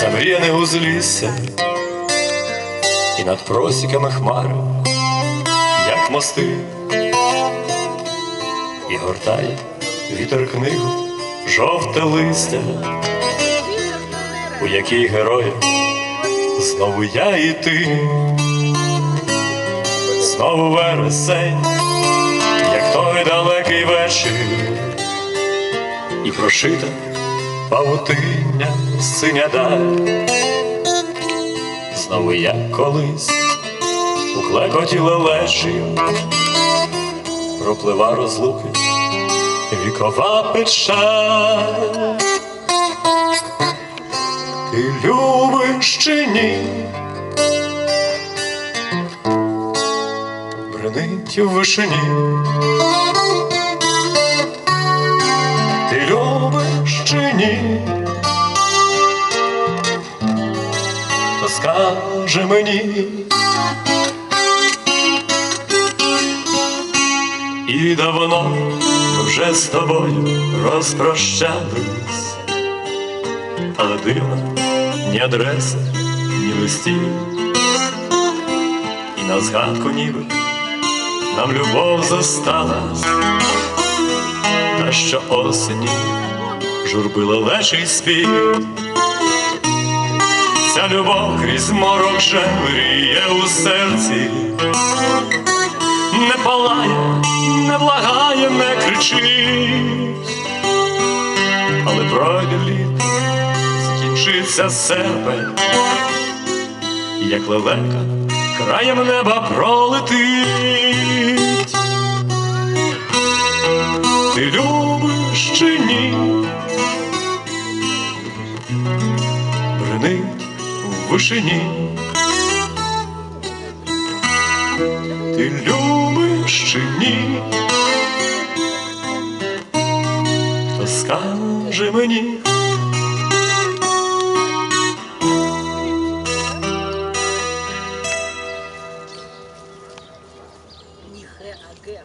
замріяне узлісся, і над просіками хмари, як мости, і гортає вітер книгу, жовте листя, у якій герої знову я і ти, знову вересень, як той далекий вечір, і прошита павутиння синя даль. Знову я колись у клекоті лелеші проплива розлуки, вікова печаль. Ти любиш чи ні? Бренить у вишині. Скаже мені. І давно вже з тобою розпрощались, але дивно, ні адреси, ні листів, і на згадку ніби нам любов зосталась, та що осені журбила лечий спів. Ця любов крізь морок вже мріє у серці, не палає, не благає, не кричить, але пройде літо, закінчиться серпень, як лелека краєм неба пролетить. вишині. Ти любиш чи ні? То скаже мені. Ніхрена.